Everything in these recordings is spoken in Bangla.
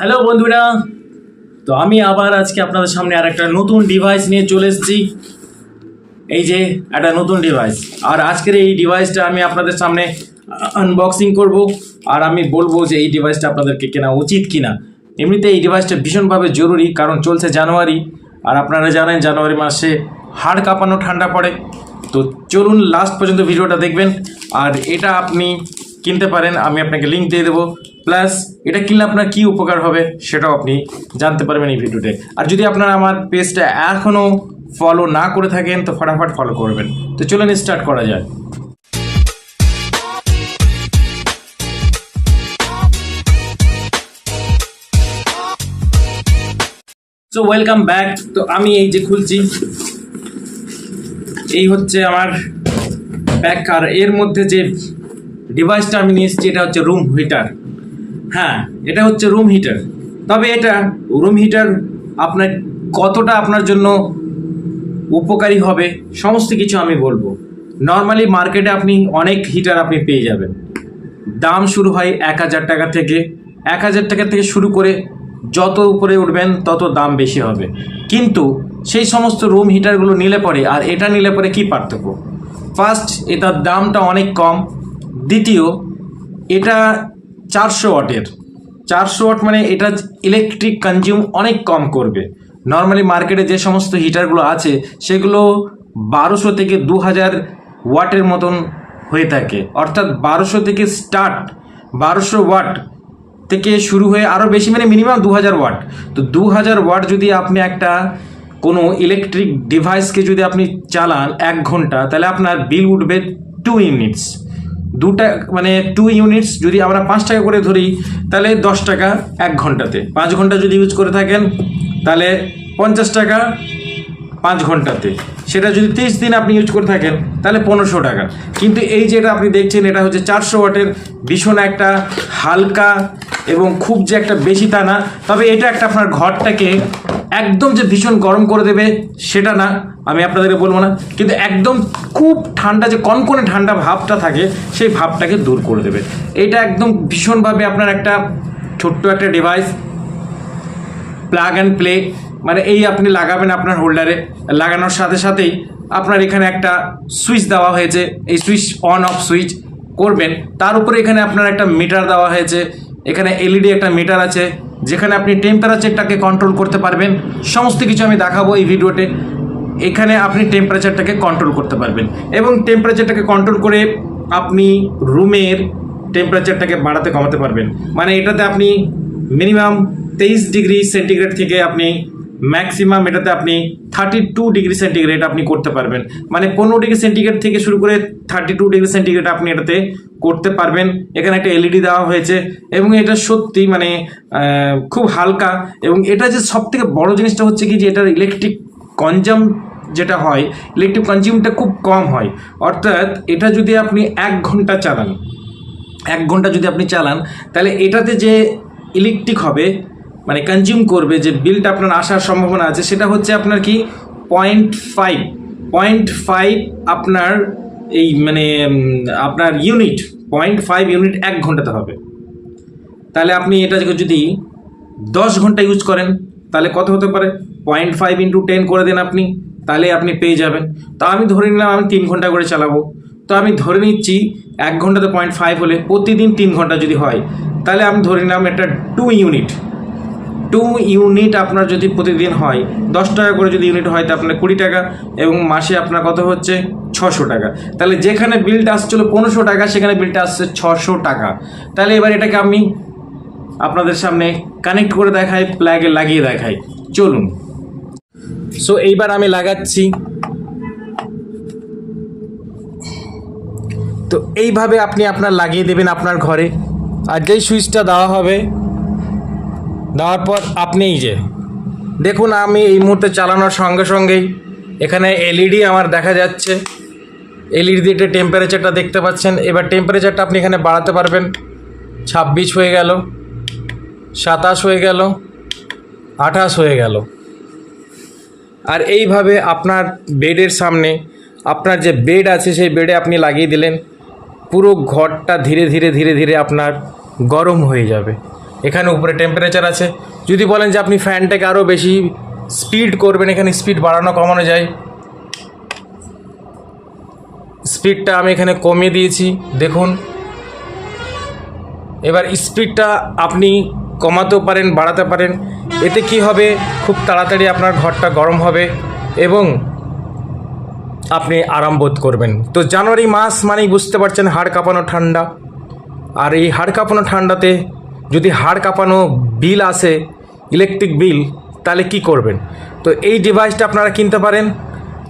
হ্যালো বন্ধুরা। তো আমি আবার আজকে আপনাদের সামনে আর একটা নতুন ডিভাইস নিয়ে চলে এসেছি। এই যে একটা নতুন ডিভাইস আর আজকের এই ডিভাইসটা আমি আপনাদের সামনে আনবক্সিং করব। আর আমি বলব যে এই ডিভাইসটা আপনাদেরকে কেনা উচিত কিনা। এমনিতে এই ডিভাইসটা ভীষণভাবে জরুরি, কারণ চলছে জানুয়ারি। আর আপনারা জানেন, জানুয়ারি মাসে হাড় কাঁপানো ঠান্ডা পড়ে। তো চলুন লাস্ট পর্যন্ত ভিডিওটা দেখবেন। আর এটা আপনি কিনতে পারেন, আমি আপনাকে লিঙ্ক দিয়ে দেবো। প্লাস এটা কিনলে আপনার কী উপকার হবে সেটাও আপনি জানতে পারবেন এই ভিডিওতে আর যদি আপনারা আমার পেজটা এখনও ফলো না করে থাকেন, তো ফটাফট ফলো করবেন। তো চলুন স্টার্ট করা যায় সো ওয়েলকাম ব্যাক তো আমি এই যে খুলছি, এই হচ্ছে আমার ব্যাক আর এর মধ্যে যে ডিভাইসটা আমি নিয়ে এসেছি, এটা হচ্ছে রুম হিটার হ্যাঁ এটা হচ্ছে রুম হিটার তবে এটা রুম হিটার আপনার কতটা আপনার জন্য উপকারী হবে, সমস্ত কিছু আমি বলব। নর্মালি মার্কেটে আপনি অনেক হিটার আপনি পেয়ে যাবেন। দাম শুরু হয় এক হাজার টাকা থেকে। এক হাজার টাকা থেকে শুরু করে যত উপরে উঠবেন, তত দাম বেশি হবে। কিন্তু সেই সমস্ত রুম হিটারগুলো নিলে পরে, আর এটা নিলে পরে কি পার্থক্য? ফার্স্ট এটার দামটা অনেক কম। দ্বিতীয়, এটা চারশো ওয়াটের। চারশো ওয়াট মানে এটা ইলেকট্রিক কনজিউম অনেক কম করবে। নর্মালি মার্কেটে যে সমস্ত হিটারগুলো আছে, সেগুলো বারোশো থেকে দু হাজার ওয়াটের মতন হয়ে থাকে। অর্থাৎ বারোশো থেকে স্টার্ট বারোশো ওয়াট থেকে শুরু হয়ে আরও বেশি মানে মিনিমাম দু হাজার ওয়াট। তো দু হাজার ওয়াট যদি আপনি একটা কোনো ইলেকট্রিক ডিভাইসকে যদি আপনি চালান এক ঘণ্টা, তাহলে আপনার বিল উঠবে টু ইউনিটস দুটা মানে টু ইউনিটস যদি আমরা পাঁচ টাকা করে ধরি, তাহলে দশ টাকা এক ঘন্টাতে। পাঁচ ঘণ্টা যদি ইউজ করে থাকেন, তাহলে পঞ্চাশ টাকা পাঁচ ঘন্টাতে। সেটা যদি তিরিশ দিন আপনি ইউজ করে থাকেন, তাহলে পনেরোশো টাকা। কিন্তু এই যেটা আপনি দেখছেন, এটা হচ্ছে চারশো ওয়াটের ভীষণ একটা হালকা এবং খুব যে একটা বেশি তা না, তবে এটা একটা আপনার ঘরটাকে একদম যে ভীষণ গরম করে দেবে, সেটা না, আমি আপনাদেরকে বলব না। কিন্তু একদম খুব ঠান্ডা, যে কনকনে ঠান্ডা ভাবটা থাকে, সেই ভাবটাকে দূর করে দেবে। এটা একদম ভীষণভাবে আপনার একটা ছোট্ট একটা ডিভাইস প্লাগ অ্যান্ড প্লে মানে এই আপনি লাগাবেন আপনার হোল্ডারে লাগানোর সাথে সাথেই আপনার এখানে একটা সুইচ দেওয়া হয়েছে। এই সুইচ অন অফ সুইচ করবেন। তার উপরে এখানে আপনার একটা মিটার দেওয়া হয়েছে। এখানে এলইডি একটা মিটার আছে। যেখানে আপনি টেম্পারেচারটাকে কন্ট্রোল করতে পারবেন। সমস্ত কিছু আমি দেখাবো এই ভিডিওতে। এখানে আপনি টেম্পারেচারটাকে কন্ট্রোল করতে পারবেন। এবং টেম্পারেচারটাকে কন্ট্রোল করে আপনি রুমের টেম্পারেচারটাকে বাড়াতে কমাতে পারবেন। মানে এটাতে আপনি মিনিমাম তেইশ ডিগ্রি সেন্টিগ্রেড থেকে আপনি ম্যাক্সিমাম এটাতে আপনি থার্টি টু ডিগ্রি সেন্টিগ্রেড আপনি করতে পারবেন। মানে পনেরো ডিগ্রি সেন্টিগ্রেড থেকে শুরু করে থার্টি টু ডিগ্রি সেন্টিগ্রেড আপনি এটাতে করতে পারবেন। এখানে একটা এলইডি দেওয়া হয়েছে এবং এটা সত্যি মানে খুব হালকা এবং এটা যে সব থেকে বড় জিনিসটা হচ্ছে কি যে এটার ইলেকট্রিক কনজাম যেটা হয় ইলেকট্রিক কনজিউমটা খুব কম হয়। অর্থাৎ এটা যদি আপনি এক ঘণ্টা চালান, এক ঘণ্টা যদি আপনি চালান, তাহলে এটাতে যে ইলেকট্রিক হবে মানে কনজিউম করবে যে বিলটা আপনার আসার সম্ভাবনা আছে, সেটা হচ্ছে আপনার কি পয়েন্ট ফাইভ পয়েন্ট ফাইভ আপনার এই মানে আপনার ইউনিট পয়েন্ট ফাইভ ইউনিট এক ঘন্টাতে হবে। তাহলে আপনি এটা যদি দশ ঘণ্টা ইউজ করেন, তাহলে কত হতে পারে? পয়েন্ট ফাইভ ইন্টু টেন করে দেন আপনি, তাহলে আপনি পেয়ে যাবেন। তা আমি ধরে নিলাম আমি তিন ঘণ্টা করে চালাবো। তো আমি ধরে নিচ্ছি এক ঘন্টাতে পয়েন্ট ফাইভ হলে প্রতিদিন তিন ঘণ্টা যদি হয়, তাহলে আমি ধরে নিলাম এটা টু ইউনিট টু ইউনিট আপনার যদি প্রতিদিন হয়, দশ টাকা করে যদি ইউনিট হয়, তা আপনার কুড়ি টাকা এবং মাসে আপনার কত হচ্ছে? ছশো টাকা। তাহলে যেখানে বিলটা আসছিল পনেরোশো টাকা, সেখানে বিলটা আসছে ছশো টাকা। তাহলে এবার এটাকে আমি আপনাদের সামনে কানেক্ট করে দেখাই প্ল্যাগে লাগিয়ে দেখাই। চলুন। সো এইবার আমি লাগাচ্ছি। তো এইভাবে আপনি আপনার লাগিয়ে দেবেন আপনার ঘরে। আর যেই সুইচটা দেওয়া হবে দেওয়ার পর আপনি এই যে। দেখুন, আমি এই মুহূর্তে চালানোর সঙ্গে সঙ্গেই এখানে এলইডি আমার দেখা যাচ্ছে। এলইডিতে টেম্পারেচারটা দেখতে পাচ্ছেন। এবার টেম্পারেচারটা আপনি এখানে বাড়াতে পারবেন। ছাব্বিশ হয়ে গেল, সাতাশ হয়ে গেল, আঠাশ হয়ে গেল। আর এইভাবে আপনার বেডের সামনে আপনার যে বেড আছে, সেই বেডে আপনি লাগিয়ে দিলেন। পুরো ঘরটা ধীরে ধীরে ধীরে ধীরে আপনার গরম হয়ে যাবে। এখানে উপরে টেম্পারেচার আছে। যদি বলেন যে আপনি ফ্যানটাকে আরও বেশি স্পিড করবেন, এখানে স্পিড বাড়ানো, কমানো যায়। স্পিডটা আমি এখানে কমিয়ে দিয়েছি, দেখুন। এবার স্পিডটা আপনি কমাতেও পারেন, বাড়াতে পারেন। এতে কি হবে? খুব তাড়াতাড়ি আপনার ঘরটা গরম হবে এবং আপনি আরাম বোধ করবেন। তো জানুয়ারি মাস মানেই বুঝতে পারছেন হাড় কাঁপানো ঠান্ডা। আর এই হাড় কাঁপানো ঠান্ডাতে যদি হাড় কাঁপানো বিল আসে ইলেকট্রিক বিল তাহলে কি করবেন? তো এই ডিভাইসটা আপনারা কিনতে পারেন।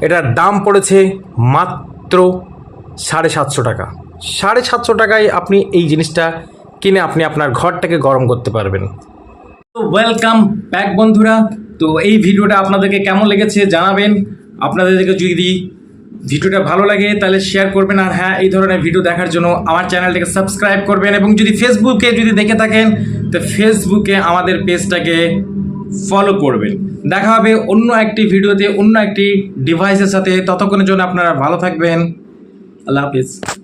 এটার দাম পড়েছে মাত্র সাড়ে সাতশো টাকা। সাড়ে সাতশো টাকায় আপনি এই জিনিসটা কিনে আপনি আপনার ঘরটাকে গরম করতে পারবেন। ওয়েলকাম ব্যাক বন্ধুরা। তো এই ভিডিওটা আপনাদেরকে কেমন লেগেছে জানাবেন। আপনাদেরকে যদি ভিডিওটা ভালো লাগে, তাহলে শেয়ার করবেন। আর হ্যাঁ এই ধরনের ভিডিও দেখার জন্য আমার চ্যানেলটাকে সাবস্ক্রাইব করবেন এবং যদি ফেসবুকে যদি দেখে থাকেন, তো ফেসবুকে আমাদের পেজটাকে ফলো করবেন। দেখা হবে অন্য একটি ভিডিওতে অন্য একটি ডিভাইসের সাথে। ততক্ষণের জন্য আপনারা ভালো থাকবেন। আল্লাহ হাফিজ।